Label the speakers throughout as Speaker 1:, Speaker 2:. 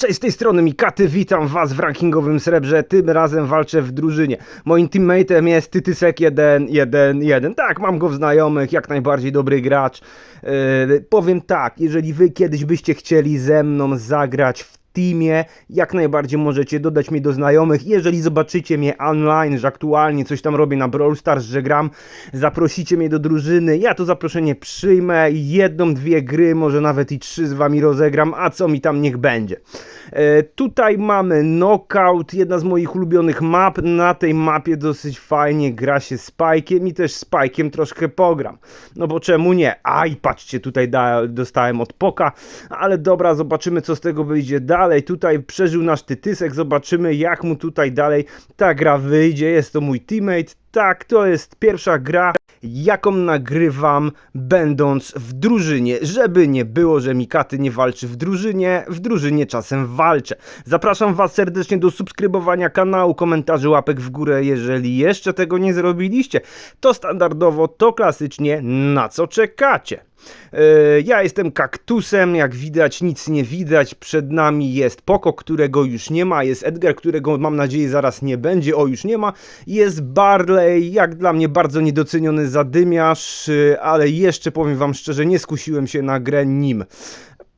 Speaker 1: Cześć, z tej strony Mikaty, witam was w rankingowym srebrze, tym razem walczę w drużynie. Moim teammateem jest Tytysek 1-1-1, tak, mam go w znajomych, jak najbardziej dobry gracz. Yy, powiem tak, jeżeli wy kiedyś byście chcieli ze mną zagrać w teamie, jak najbardziej możecie dodać mnie do znajomych. Jeżeli zobaczycie mnie online, że aktualnie coś tam robię na Brawl Stars, że gram, zaprosicie mnie do drużyny, ja to zaproszenie przyjmę, jedną, dwie gry, może nawet i trzy z wami rozegram, a co mi tam niech będzie. E, tutaj mamy Knockout, jedna z moich ulubionych map. Na tej mapie dosyć fajnie gra się Spike'iem i też Spike'iem troszkę pogram. No bo czemu nie? Aj, patrzcie, tutaj da, dostałem od Poka, ale dobra, zobaczymy co z tego wyjdzie dalej. Tutaj przeżył nasz Tytysek, zobaczymy jak mu tutaj dalej ta gra wyjdzie. Jest to mój teammate. Tak, to jest pierwsza gra, jaką nagrywam będąc w drużynie. Żeby nie było, że Mikaty nie walczy w drużynie, w drużynie czasem walczę. Zapraszam Was serdecznie do subskrybowania kanału, komentarzy, łapek w górę, jeżeli jeszcze tego nie zrobiliście. To standardowo, to klasycznie, na co czekacie? E, Ja jestem kaktusem, jak widać nic nie widać. Przed nami jest Poko, którego już nie ma, jest Edgar, którego mam nadzieję zaraz nie będzie, o już nie ma. Jest Barley, jak dla mnie bardzo niedoceniony zadymiarz, e, ale jeszcze powiem wam szczerze, nie skusiłem się na grę nim.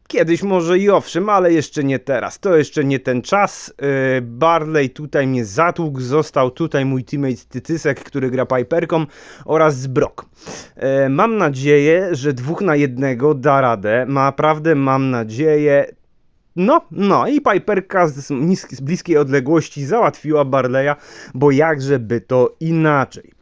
Speaker 1: Kiedyś może i owszem, ale jeszcze nie teraz. To jeszcze nie ten czas. Yy, Barley tutaj mnie zatłukł. Został tutaj mój teammate Tytysek, który gra Piperką oraz Zbrok. Yy, mam nadzieję, że dwóch na jednego da radę. Naprawdę mam nadzieję. No, no i Piperka z, z bliskiej odległości załatwiła Barleya, bo jakże by to inaczej.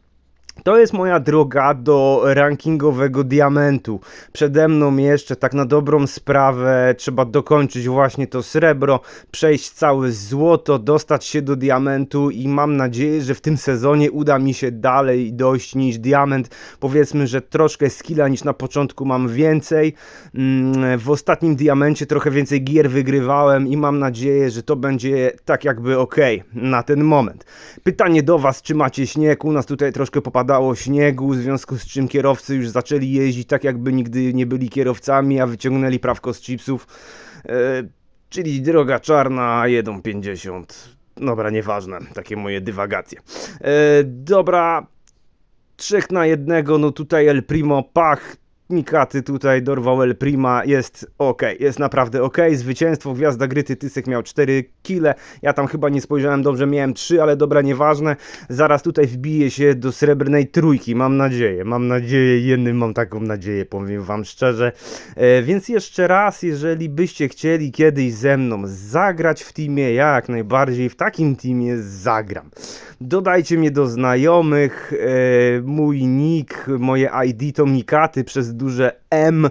Speaker 1: To jest moja droga do rankingowego diamentu. Przede mną jeszcze tak na dobrą sprawę trzeba dokończyć właśnie to srebro, przejść całe złoto, dostać się do diamentu i mam nadzieję, że w tym sezonie uda mi się dalej dojść niż diament. Powiedzmy, że troszkę skilla niż na początku mam więcej. Mm, W ostatnim diamencie trochę więcej gier wygrywałem i mam nadzieję, że to będzie tak jakby ok na ten moment. Pytanie do Was, czy macie śnieg? U nas tutaj troszkę popadało śniegu, w związku z czym kierowcy już zaczęli jeździć tak, jakby nigdy nie byli kierowcami, a wyciągnęli prawko z chipsów. E, czyli droga czarna 1,50. Dobra, nieważne, takie moje dywagacje. E, dobra, trzech na jednego, no tutaj El Primo, pach, Mikaty tutaj dorwał El Prima, jest ok, jest naprawdę ok, zwycięstwo, gwiazda gry, Tytysek miał 4 kile, ja tam chyba nie spojrzałem dobrze, miałem 3, ale dobra, nieważne, zaraz tutaj wbiję się do srebrnej trójki, mam nadzieję, mam nadzieję, jednym mam taką nadzieję, powiem wam szczerze, e, więc jeszcze raz, jeżeli byście chcieli kiedyś ze mną zagrać w teamie, ja jak najbardziej w takim teamie zagram. Dodajcie mnie do znajomych, e, mój nick, moje ID to Mikaty przez duże M.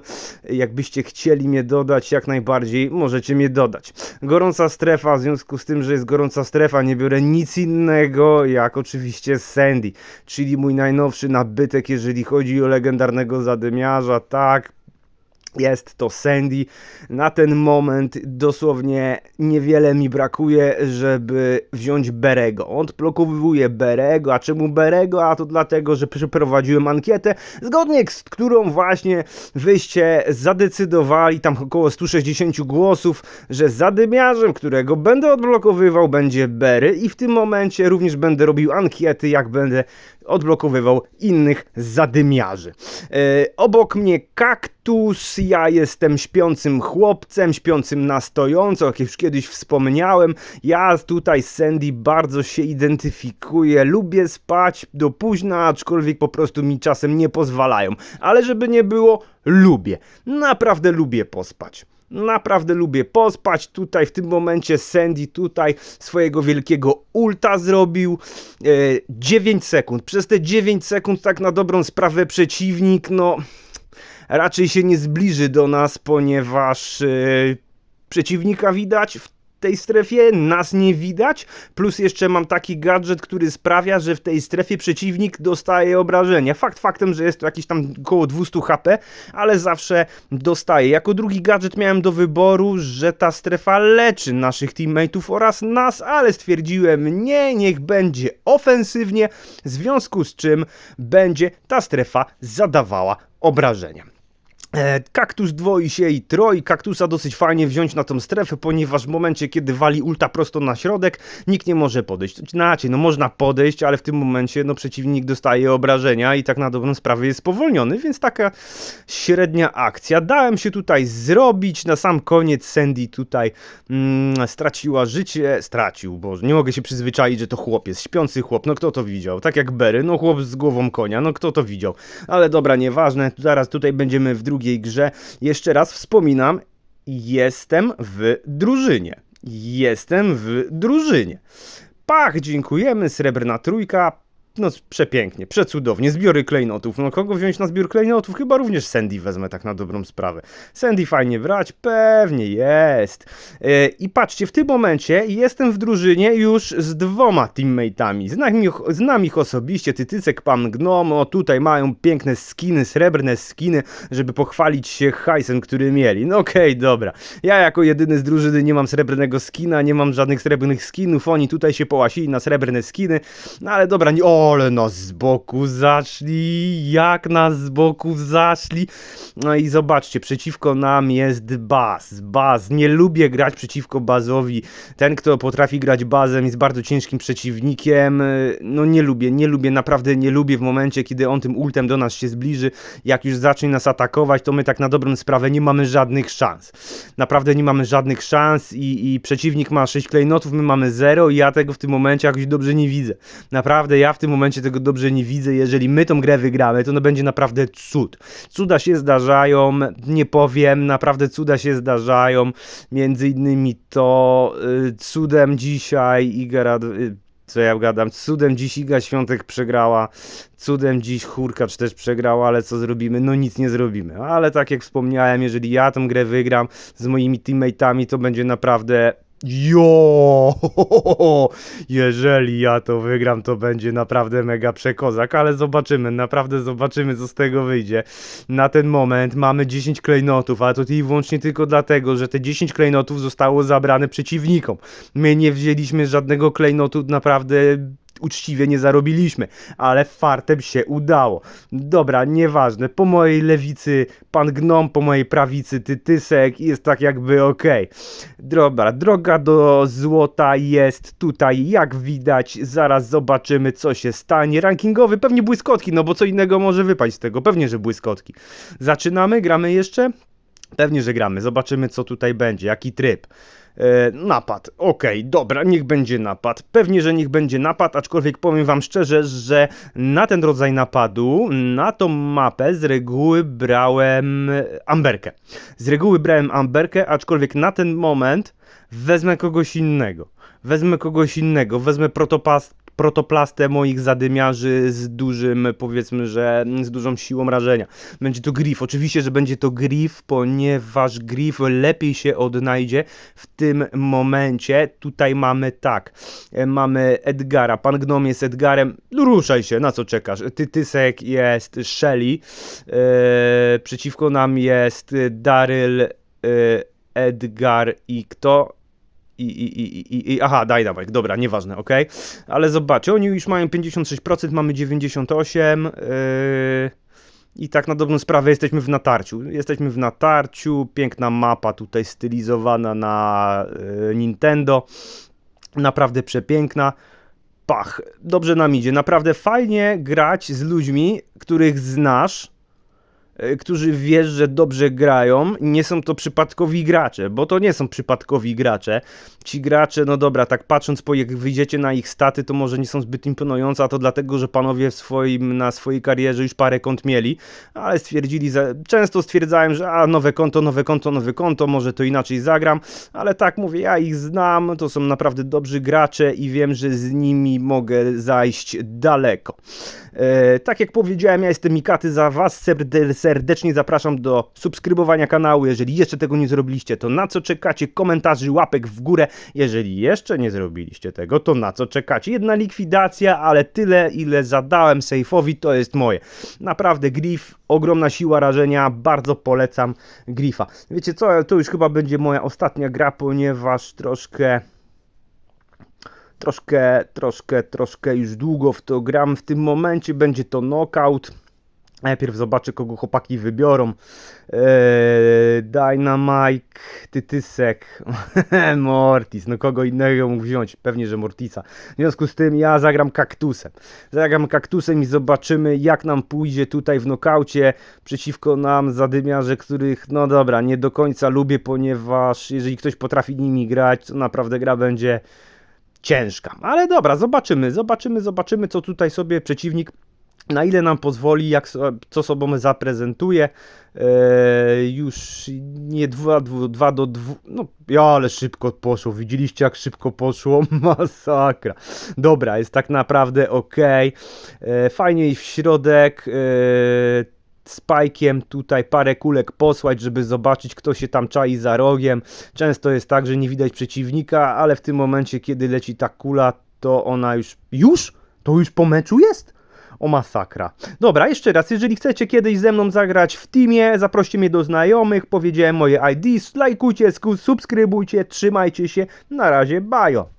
Speaker 1: Jakbyście chcieli mnie dodać, jak najbardziej możecie mnie dodać. Gorąca strefa, w związku z tym, że jest gorąca strefa, nie biorę nic innego, jak oczywiście Sandy, czyli mój najnowszy nabytek, jeżeli chodzi o legendarnego zadymiarza, tak, jest to Sandy. Na ten moment dosłownie niewiele mi brakuje, żeby wziąć Berego. On odblokowuje Berego. A czemu Berego? A to dlatego, że przeprowadziłem ankietę, zgodnie z którą właśnie wyście zadecydowali, tam około 160 głosów, że zadymiarzem, którego będę odblokowywał, będzie Bery i w tym momencie również będę robił ankiety, jak będę odblokowywał innych zadymiarzy. E, obok mnie kaktus, ja jestem śpiącym chłopcem, śpiącym na stojąco, jak już kiedyś wspomniałem. Ja tutaj z Sandy bardzo się identyfikuję, lubię spać do późna, aczkolwiek po prostu mi czasem nie pozwalają. Ale żeby nie było, lubię. Naprawdę lubię pospać. Naprawdę lubię pospać. Tutaj w tym momencie Sandy tutaj swojego wielkiego ulta zrobił. E, 9 sekund. Przez te 9 sekund tak na dobrą sprawę przeciwnik no raczej się nie zbliży do nas, ponieważ e, przeciwnika widać w tej strefie, nas nie widać, plus jeszcze mam taki gadżet, który sprawia, że w tej strefie przeciwnik dostaje obrażenia. Fakt faktem, że jest to jakieś tam około 200 HP, ale zawsze dostaje. Jako drugi gadżet miałem do wyboru, że ta strefa leczy naszych teammateów oraz nas, ale stwierdziłem, nie, niech będzie ofensywnie, w związku z czym będzie ta strefa zadawała obrażenia. E, Kaktus dwoi się i troi. Kaktusa dosyć fajnie wziąć na tą strefę, ponieważ w momencie, kiedy wali ulta prosto na środek, nikt nie może podejść. Znaczy, no można podejść, ale w tym momencie no, przeciwnik dostaje obrażenia i tak na dobrą sprawę jest spowolniony, więc taka średnia akcja. Dałem się tutaj zrobić. Na sam koniec Sandy tutaj mm, straciła życie. Stracił, bo nie mogę się przyzwyczaić, że to chłop jest. Śpiący chłop, no kto to widział? Tak jak Berry, no chłop z głową konia, no kto to widział? Ale dobra, nieważne. Zaraz tutaj będziemy w drugiej grze. Jeszcze raz wspominam, jestem w drużynie. Jestem w drużynie. Pach, dziękujemy, srebrna trójka. No przepięknie, przecudownie. Zbiory klejnotów. No kogo wziąć na zbiór klejnotów? Chyba również Sandy wezmę tak na dobrą sprawę. Sandy fajnie brać? Pewnie jest. Yy, I patrzcie, w tym momencie jestem w drużynie już z dwoma teammateami. Znam ich, znam ich osobiście, Tytycek, Pan Gnom. O tutaj mają piękne skiny, srebrne skiny, żeby pochwalić się hajsem, który mieli. No okej, dobra. Ja jako jedyny z drużyny nie mam srebrnego skina, nie mam żadnych srebrnych skinów. Oni tutaj się połasili na srebrne skiny. No ale dobra, nie... O, ale nas z boku zaszli, jak nas z boku zaszli. No i zobaczcie, przeciwko nam jest Baz. Baz, nie lubię grać przeciwko Bazowi. Ten, kto potrafi grać Bazem jest bardzo ciężkim przeciwnikiem. No nie lubię, nie lubię, naprawdę nie lubię w momencie, kiedy on tym ultem do nas się zbliży. Jak już zacznie nas atakować, to my tak na dobrą sprawę nie mamy żadnych szans. Naprawdę nie mamy żadnych szans i, i przeciwnik ma 6 klejnotów, my mamy 0 i ja tego w tym momencie jakoś dobrze nie widzę. Naprawdę ja w tym momencie tego dobrze nie widzę. Jeżeli my tą grę wygramy, to no będzie naprawdę cud. Cuda się zdarzają, nie powiem, naprawdę cuda się zdarzają. Między innymi to y, cudem dzisiaj Igara... Y, co ja gadam, cudem dziś Iga Świątek przegrała, cudem dziś Hurkacz też przegrała, ale co zrobimy? No nic nie zrobimy. Ale tak jak wspomniałem, jeżeli ja tą grę wygram z moimi teammateami, to będzie naprawdę Jo! Jeżeli ja to wygram, to będzie naprawdę mega przekozak, ale zobaczymy, naprawdę zobaczymy, co z tego wyjdzie. Na ten moment mamy 10 klejnotów, ale to i wyłącznie tylko dlatego, że te 10 klejnotów zostało zabrane przeciwnikom. My nie wzięliśmy żadnego klejnotu naprawdę uczciwie nie zarobiliśmy, ale fartem się udało. Dobra, nieważne, po mojej lewicy pan Gnom, po mojej prawicy Tytysek jest tak jakby okej. Dobra, droga do złota jest tutaj, jak widać, zaraz zobaczymy co się stanie. Rankingowy, pewnie błyskotki, no bo co innego może wypaść z tego, pewnie, że błyskotki. Zaczynamy, gramy jeszcze? Pewnie, że gramy, zobaczymy co tutaj będzie, jaki tryb. E, napad. Okej, dobra, niech będzie napad. Pewnie, że niech będzie napad, aczkolwiek powiem wam szczerze, że na ten rodzaj napadu, na tą mapę z reguły brałem Amberkę. Z reguły brałem Amberkę, aczkolwiek na ten moment wezmę kogoś innego. Wezmę kogoś innego, wezmę protopas, protoplastę moich zadymiarzy z dużym, powiedzmy, że z dużą siłą rażenia. Będzie to Griff. Oczywiście, że będzie to Griff, ponieważ Griff lepiej się odnajdzie w tym momencie. Tutaj mamy tak, e, mamy Edgara. Pan Gnom jest Edgarem. No ruszaj się, na co czekasz? Tytysek jest Shelly. Eee, przeciwko nam jest Daryl, e, Edgar i kto? I, i, i, i, aha, Dynamite, dobra, nieważne, ok? Ale zobaczcie, oni już mają 56%, mamy 98%. Yy, I tak na dobrą sprawę jesteśmy w natarciu. Jesteśmy w natarciu, piękna mapa tutaj stylizowana na yy, Nintendo. Naprawdę przepiękna. Pach, dobrze nam idzie. Naprawdę fajnie grać z ludźmi, których znasz którzy wiesz, że dobrze grają, nie są to przypadkowi gracze, bo to nie są przypadkowi gracze. Ci gracze, no dobra, tak patrząc po jak wyjdziecie na ich staty, to może nie są zbyt imponujące, a to dlatego, że panowie swoim, na swojej karierze już parę kont mieli, ale stwierdzili, że często stwierdzałem, że a nowe konto, nowe konto, nowe konto, może to inaczej zagram, ale tak mówię, ja ich znam, to są naprawdę dobrzy gracze i wiem, że z nimi mogę zajść daleko. E, tak jak powiedziałem, ja jestem Mikaty za was serdecznie zapraszam do subskrybowania kanału. Jeżeli jeszcze tego nie zrobiliście, to na co czekacie? Komentarzy, łapek w górę. Jeżeli jeszcze nie zrobiliście tego, to na co czekacie? Jedna likwidacja, ale tyle, ile zadałem Sejfowi, to jest moje. Naprawdę, Griff, ogromna siła rażenia, bardzo polecam Griffa. Wiecie co, to już chyba będzie moja ostatnia gra, ponieważ troszkę troszkę, troszkę, troszkę już długo w to gram. W tym momencie będzie to knockout. Najpierw zobaczę, kogo chłopaki wybiorą. Eee, Dynamite, Tytysek, Mortis. No kogo innego mógł wziąć? Pewnie, że Mortisa. W związku z tym ja zagram kaktusem. Zagram kaktusem i zobaczymy, jak nam pójdzie tutaj w nokaucie przeciwko nam zadymiarze, których, no dobra, nie do końca lubię, ponieważ jeżeli ktoś potrafi nimi grać, to naprawdę gra będzie ciężka. Ale dobra, zobaczymy, zobaczymy, zobaczymy, co tutaj sobie przeciwnik na ile nam pozwoli, jak, co sobą zaprezentuje. Eee, już nie 2 do 2. No, ja, ale szybko poszło. Widzieliście, jak szybko poszło? Masakra. Dobra, jest tak naprawdę ok. fajnie iść w środek. Eee, spajkiem tutaj parę kulek posłać, żeby zobaczyć, kto się tam czai za rogiem. Często jest tak, że nie widać przeciwnika, ale w tym momencie, kiedy leci ta kula, to ona już. Już? To już po meczu jest? O masakra. Dobra, jeszcze raz, jeżeli chcecie kiedyś ze mną zagrać w teamie, zaproście mnie do znajomych, powiedziałem moje ID, lajkujcie, subskrybujcie, trzymajcie się, na razie, bajo.